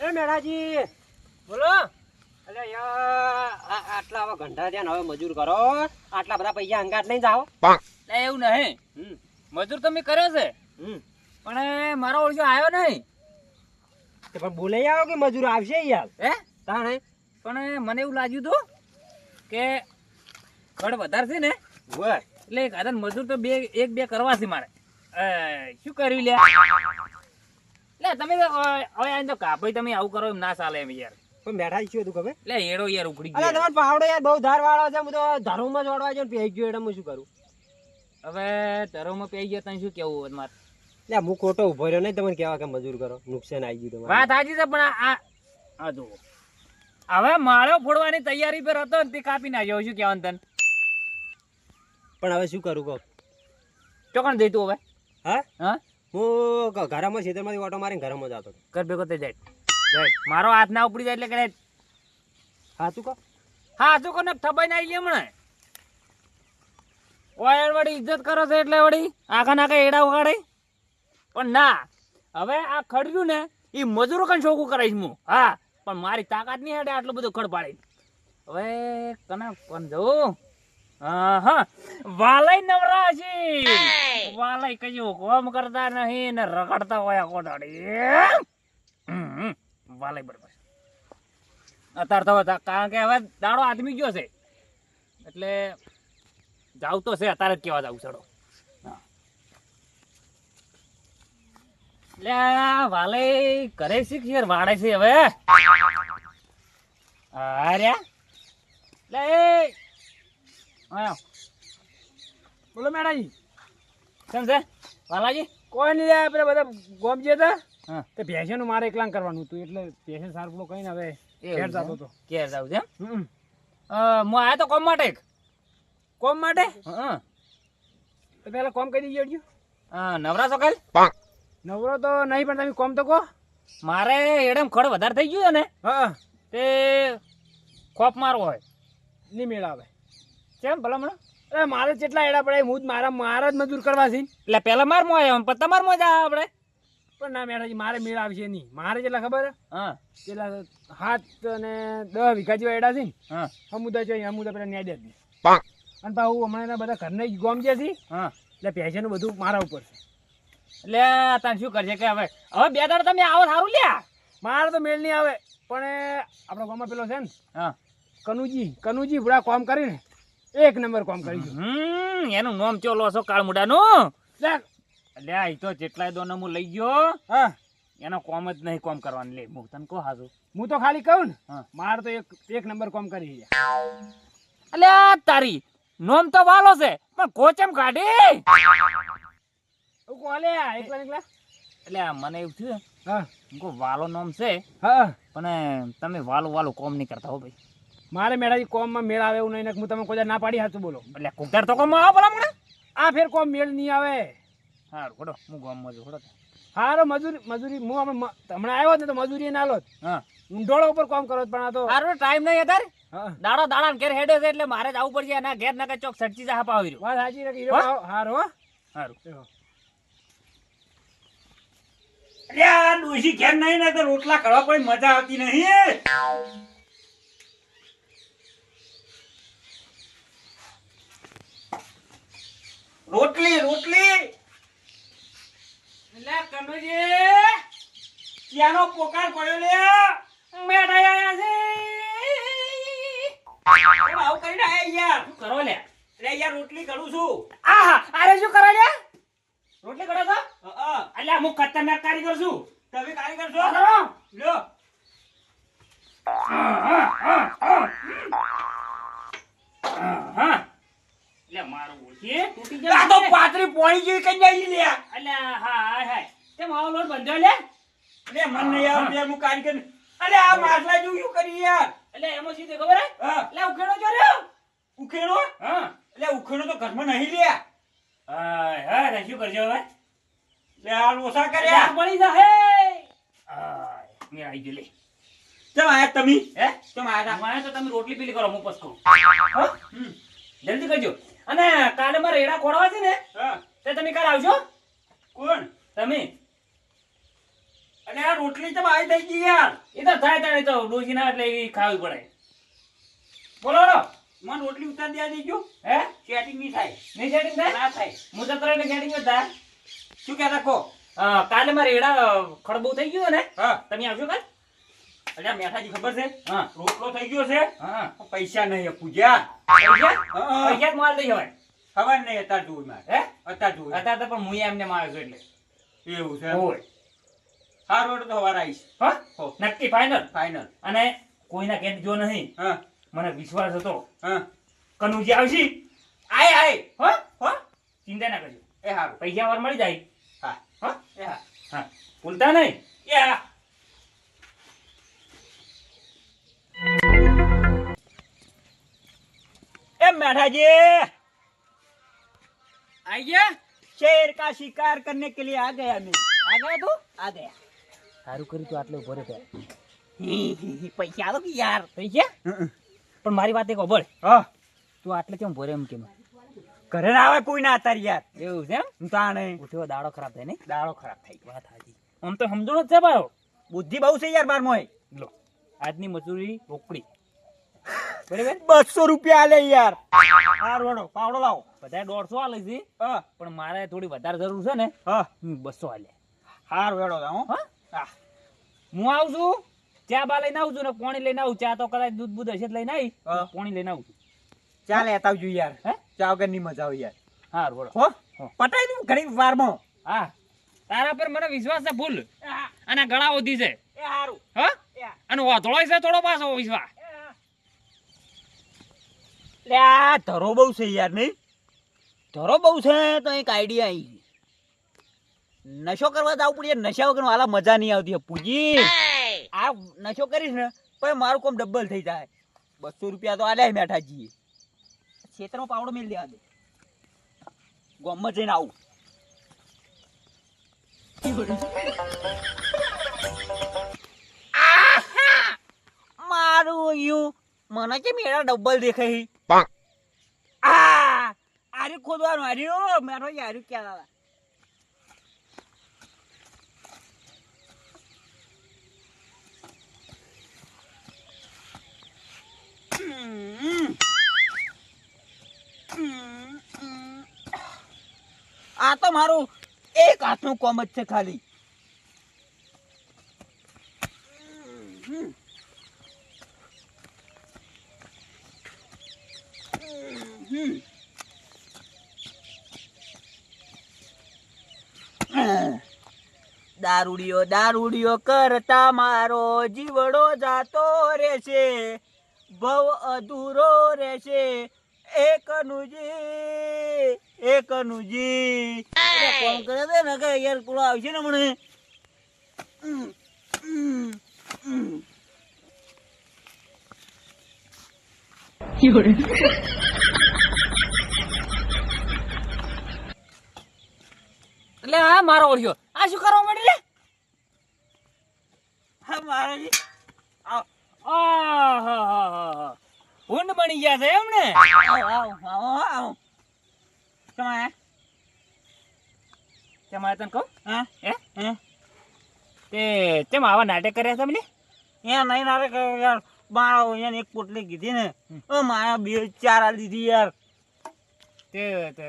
એ મેળાજી. બોલો. અરે યાર આટલા હવે ઘંટા થયા હવે મજૂર કરો. આટલા બધા પૈસા અંગાટ નહીં જાઓ. એવું નહીં. હમ. મજૂર તમે કર્યો છે. હમ. પણ મારો ઓળખ્યો આવ્યો નહીં. તે પણ બોલાઈ આવો કે મજૂર આવશે યાર? હે? તાણે? પણ મને એવું લાગ્યું હતું કે ખડ વધારે છે ને? એટલે કારણ મજૂર તો બે એક બે કરવા છે મારે શું કર્યું લે લે તમે હવે આ તો કાપી તમે આવું કરો એમ ના ચાલે એમ યાર. પણ બેઠા શું હતું ખબર? લે એડો યાર ઉખડી ગયો. તમારો પાવડો યાર બહુ ધાર વાળો છે હું તો ધરોમાં જોડવા છે પહેરી ગયો એટલે હું શું કરું? હવે ધરોમાં પહેરી ગયો તને શું કેવું મારે? લે હું ખોટો ઊભો રહ્યો નહીં તમને કહેવા કે મજૂર કરો? નુકસાન આવી ગયું વાત તમારે સાચી છે પણ આ આ- જુઓ. હવે માળો ફોડવાની તૈયારી પર હતો ને તે કાપી નાખ્યો. શું કહેવાનું તને? પણ હવે શું કરું કહો? ચોકણ જઈતું હવે? હા? હા? હું ઘરમાં ખેતરમાંથી ઓટો મારીને ઘરમાં જતો કર ભેગો તે જાય. જાય. મારો હાથ ના ઉપડી જાય એટલે કરે સાચું કહો. હા શું કોને થબાઈ ના આવી હમણાં? ઓય વળી ઇજ્જત કરો છો એટલે વળી? આખા નાખા એડા ઉગાડે? પણ ના હવે આ ખડ્યું ને એ મજૂરો કઈ શોખું કરાઈશ હું હા પણ મારી તાકાત નહીં હેડે આટલું બધું ખડ પાડી હવે કના પણ જવું? હા હા વાલય નવરા છે વાલય કયું કોમ કરતા નહીં ને રગડતા હોય કોટાડી. વાલય બરોબર અત્યારે તો કારણ કે હવે દાડો આદમી ગયો છે. એટલે જાવ તો છે અત્યારે જ કેવા જાવ ચડો. હા. લે વાલે કરે છે કે વાડે છે હવે. અરે લે એ બોલો મેડાજી કેમ છે? વાલાજી? કોઈ નહીં આપણે પેલા બધા ગોમ જે હતા હા. તે ભેંસનું મારે એકલાંગ કરવાનું હતું એટલે ભેંસે સારું કઈ ને હવે ઘેર જતો? હતો. ઘેર જાવ છે હમ. અ, હું આયો તો કોમ માટે? કોમ માટે? હા. તો પેલા કોમ કરી દીજો હા, નવરા છો કાલ? નવરો તો નહીં પણ તમે કોમ તો કહો. મારે એડમ ખડ વધારે થઈ ગયું છે ને હા. તે ખોપ મારવો હોય. નહીં મેળ આવે કેમ ભલામણ અરે મારે કેટલા એડા પડે હું જ મારા મારા જ મજૂર કરવા છે. એટલે પેલા માર મો આવ્યો પણ તમાર મો જ આવે આપણે પણ ના મેડાજી મારે મેળ આવશે નહીં. મારે જેટલા ખબર હા. પેલા હાથ અને દસ વીઘા જેવા એડા છે ને હા. સમુદાય જોઈએ સમુદાય પેલા ન્યાય દે અને પાછું હમણાં એના બધા ઘરને જ ગોમ જે છે હા. એટલે પૈસાનું બધું મારા ઉપર છે. એટલે તને શું કરશે કે હવે? હવે બે દાડા તમે આવો સારું લ્યા. મારે તો મેળ નહીં આવે પણ આપણા ગામમાં પેલો છે ને હા. કનુજી કનુજી ભૂડા કામ કરીને એક નંબર કામ કરી હમ એનું નામ ચોલો છો કાળ મુડાનું દેખ એટલે આ તો જેટલાય દોનો હું લઈ ગયો. હા. એનો કોમ જ નહીં કોમ કરવાનું. લે હું તને કહો હાજુ હું તો ખાલી કહું ને. મારે તો એક એક નંબર કોમ કરી એટલે તારી નોમ તો વાલો છે પણ કોચમ કાઢી? કોલે એકલા એકલા? એટલે મને એવું થયું. હા. વાલો નોમ છે હા. પણ તમે વાલું વાલું કોમ નહીં કરતા હો ભાઈ. મારે મેળાજી કોમમાં મેળ આવે એવું નહીં હું તમે કોઈ ના પાડી હાથું બોલો. એટલે કુકર તો કોમમાં આવો ભલા મને આ ફેર કોમ મેળ નહીં આવે. સારું ખોડો હું ગામમાં છું ખોડો હારો મજૂરી મજૂરી હું આપણે હમણાં આવ્યો ને તો મજૂરી ના લો હા. ઉપર કોમ કરો પણ આ તો. સારું ટાઈમ નહીં અત્યારે દાડા દાડો ઘેર હેડે છે એટલે મારે જવું પડશે એના ઘેર નાખે ચોક સડચી જા પાવી રહ્યો વાત સાચી રાખી હીરો? હારો હો. સારું દેખો. ડોશી ઘેર નહીં ને તો રોટલા કરવા કોઈ મજા આવતી નહીં રોટલી રોટલી એટલે કનુજી ત્યાંનો પોકાર પડ્યો લે. મેઠા આયા છે. આવું કરીને આયા યાર. શું કરો લે? અરે યાર રોટલી કરું છું. આહા અરે શું કરો લે? રોટલી કરો છો હા અલ્યા હું ખતરનાક કારીગર છું. તમે કારીગર છો? કરો? લ્યો. એટલે મારું ઓછી તૂટી આ તો પાતરી પોણી જેવી કઈ જાય લે. અલ્યા હા હા હા તે માવો લોટ બંધ્યો લે? અરે મને યાર બે મુ કાન કે અલે આ માટલા જો યુ કરી યાર? એટલે એમાં સીધે ખબર હે? અલે ઉખેડો જો રે ઉખેડો? હા. એટલે ઉખેડો તો ઘરમાં નહીં લે. હા હા રે શું કરજો હવે? લે આ લોસા કર્યા. પડી જા હે આ મે આવી ગઈ લે. ચમ આયા તમે? હે? ચમ આયા મને તો તમે રોટલી પીલી કરો હું પસકો તા? જલ્દી કરજો. અને કાલે મારે રેડા ખોડવા છે ને હા. તે તમે કાલ આવજો. કોણ? તમે. અને આ રોટલી તો આવી થઈ ગઈ યાર. એ તો થાય તારે તો ડોસી ના એટલે એ ખાવી પડે. બોલો રો મને રોટલી ઉતાર દેવા દેજો. હે? ચેટિંગ નહીં થાય. નહીં ચેટિંગ થાય? ના થાય. હું તો તરત સેટિંગ જ થાય. શું કહેતા કહો? કાલે મારે એડા ખડબો થઈ ગયું ને. હા. તમે આવશો કાલ. અલ્યા મેઠાજી ખબર છે? હા. રોટલો થઈ ગયો છે. હા. પૈસા નહીં પૂજા. પૈસા? પૈસા માલ દઈ હવે. ખબર નહીં અત્યારે જોઈ મારે. હે? અત્યારે જોઈ અત્યારે તો પણ હું એમને માર્યો છું એટલે. એવું છે હોય. હા રોડ તો હવાર આવીશ હા હો નક્કી ફાઈનલ ફાઇનલ અને કોઈના કેદ જો નહીં હા મને વિશ્વાસ હતો હા કનુજી આવશી આય આય હો હો ચિંતા ના કરજો એ હારું પૈસા વાર મળી જાય હા હા એ હા હા ભૂલતા નહીં એ હા ए मैठा जी આઈ शेर का शिकार करने के लिए आ गया मैं આ ગયા તું आ गया સારું કર્યું તું આટલું ઊભો રહ્યો પૈસા આવો કે યાર? પૈસા? પણ મારી વાત એક અભળ તું આટલે કેમ ભરે એમ કેમ? ઘરે ના આવે કોઈ ના તારી યાર. એવું છે એમ? તાણે ઉઠ્યો દાડો ખરાબ થાય ને? દાડો ખરાબ થઈ વાત હાજી આમ તો સમજણ જ છે બારો બુદ્ધિ બહુ છે યાર બાર મોય લો. આજની મજૂરી રોકડી. બરાબર? બસો રૂપિયા આલે યાર. હાર વડો પાવડો લાવો. બધા દોઢસો આલે છે. પણ મારે થોડી વધારે જરૂર છે ને. હા. બસો આલે. હાર વેડો હા? હા. હું આવું છું ચા બા લઈને આવું છું ને પાણી લઈને આવું. ચા તો કદાચ દૂધ બૂધ હશે લઈને આવી પાણી લઈને આવું છું. ચા લેતા આવજો યાર. હે? ચા વગરની મજા આવે યાર. હા બોલો. હો? હા. પટાઈ દઉં ઘણી વારમાં. હા. તારા પર મને વિશ્વાસ છે ફૂલ. અને ગળા ઓધી છે. એ હારું. હા? એ હા. અને વાધળો છે થોડો પાછો વિશ્વાસ. લે આ ધરો બહુ છે યાર નહીં? ધરો બહુ છે તો એક આઈડિયા આવી નશો કરવા જવું પડે નશા વગર આલા મજા નહીં આવતી પૂજી. આ નશો કરીશ ને પણ મારું કોમ ડબલ થઈ જાય. બસો રૂપિયા તો આલ્યા મેઠાજી ખેતરમાં પાવડો મેળ દેવા દે. ગોમમાં જઈને આવું. મારું યું. મને કેમ એડા ડબલ દેખાય? આ! આર્યું ખોદવાનું આર્યું? મેઠો આર્યું ક્યાં? આ તો મારું એક હાથનું કોમ જ છે ખાલી. દારૂડિયો દારૂડિયો કરતા મારો જીવડો જાતો રહેશે ભવ અધૂરો રહેશે એક નુજી એક કનુજી કરે દે ને કે યાર પેલો આવશે ને મને. એટલે હા મારો ઓળખ્યો આ શું કરવા માંડી લે? હા મારા જી. હા હા ઊંડ બની ગયા છે એમ ને? આવ, આવ, આવ, કેમ આયા? તને કહું? હા? હે? હે? તે તેમ આવા નાટક કર્યા તમને એ નહીં નારે યાર. બાળો અહીંયા એક પોટલી કીધી ને. ઓ મારા બે ચાર આ દીધી યાર. તે તે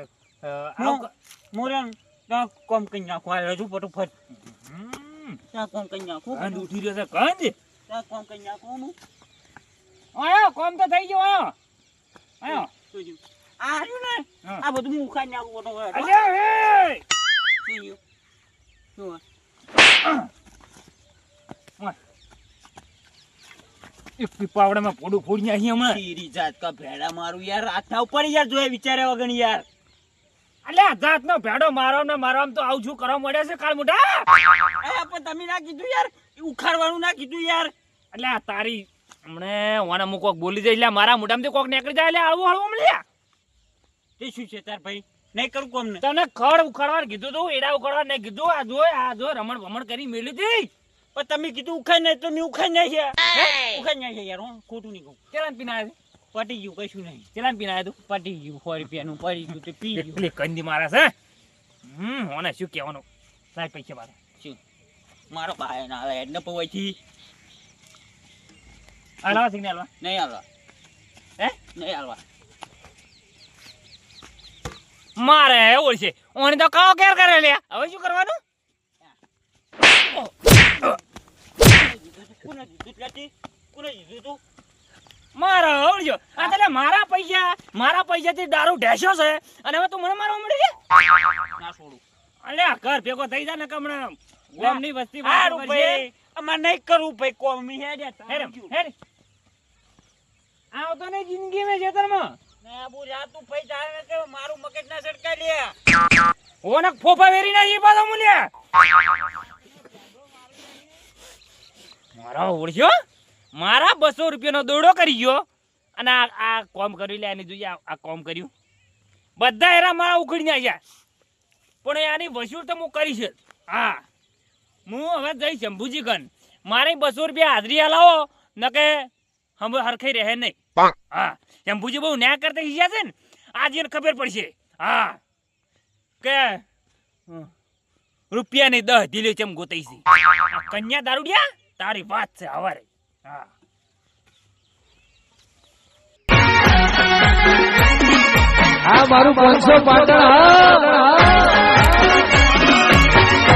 મોર્યન ત્યાં કોમ કરી નાખું. આ હજુ ફટોફટ હમ. ત્યાં કોમ કઈ નાખું. ગંધ ઉઠી રહ્યો છે ગંધ ત્યાં કોમ કઈ નાખું હું. આયો કોમ તો થઈ ગયો આયો. આયો. જોજો. આ રહ્યું ને આ બધું હું ઉખાડી નાખું ફટોફટ અલ્યા એ શું આ? એક પીપાવડામાં પોડું ફોડી નાખી હમણાં. તેરી જાત કા ભેડા મારું યાર. ઉપર યાર જોયા વગર યાર. અલ્યા ભેડો મારો ને મારવામાં તો આવું છું કરવા મળ્યા છે કાળ મોટા. અરે પણ તમે ના કીધું યાર. ઉખાડવાનું ના કીધું યાર. એટલે આ તારી હમણે ઓને હું બોલી જાય લે મારા મોઢામાંથી કોક નીકળી જાય એટલે આવું હળવું મળ્યા તે શું છે તાર ભાઈ? નહીં કરું કોમ ને? તને ખડ ઉખાડવા કીધું તું એડા ઉખાડવા નહીં કીધું. આ જો આ જો રમણ ભમણ કરી મેલી હતી પણ તમે કીધું ઉખાઈ નહીં તો મેં ઉખાઈ નાખ્યા ઉખાઈ છે યાર હું ખોટું નહીં કહું. ચેલાન પીના પટી ગયું કશું નહીં. ચેલાન પીના તું? પટી ગયું સો રૂપિયાનું પડી ગયું તે પી ગયું. એટલી કંદી મારે છે હમ ઓને શું કહેવાનું? લાય પૈસા મારે. મારો ભાઈ ના આવે એટલે પવાયથી હાલવા સિગ્નલ નહીં હાલવા. હે? નહીં હાલવા. મારે એવું છે. ઓને તો કાવો કેર કરે લે. હવે શું કરવાનું? મારા તું ઓળજો આ તને મારા પૈસા મારા પૈસાથી દારૂ ઢેસ્યો છે. અને હવે તું મને મારવા મળી છે? ના છોડું. અલ્યા ઘર ભેગો થઈ જા ને કમણા ગામની વસ્તી હારું છે. અમારે નહીં કરવું ભાઈ કોમી હે જા હેડ હેડ. આવતો ને જિંદગી મેં જેતરમાં ના ના ફોફા વેરી ના એ પાછો મૂલ્યા મારા ઓળખ્યો? મારા બસો રૂપિયાનો દોડો કરી ગયો. અને આ કોમ કરી લે એની જોઈએ આ- કોમ કર્યું. બધા એરા મારા ઉખડી આવ્યા પણ આની વસૂલ તો હું કરીશ છે. હા. હું હવે જઈશ શંભુજી કન મારે બસો રૂપિયા હાજરી હલાવો કે હમ હરખાઈ રહે નહીં. હા શંભુજી બહુ ન્યા કરતા શીખ્યા છે ને? આજે એને ખબર પડશે. હા. કે રૂપિયા રૂપિયાની દહ દિલે ચમ ગોતાઈ છે. કન્યા દારૂડિયા? તારી વાત છે હવારે. હા. આ મારું પાંચસો પાટણ હા.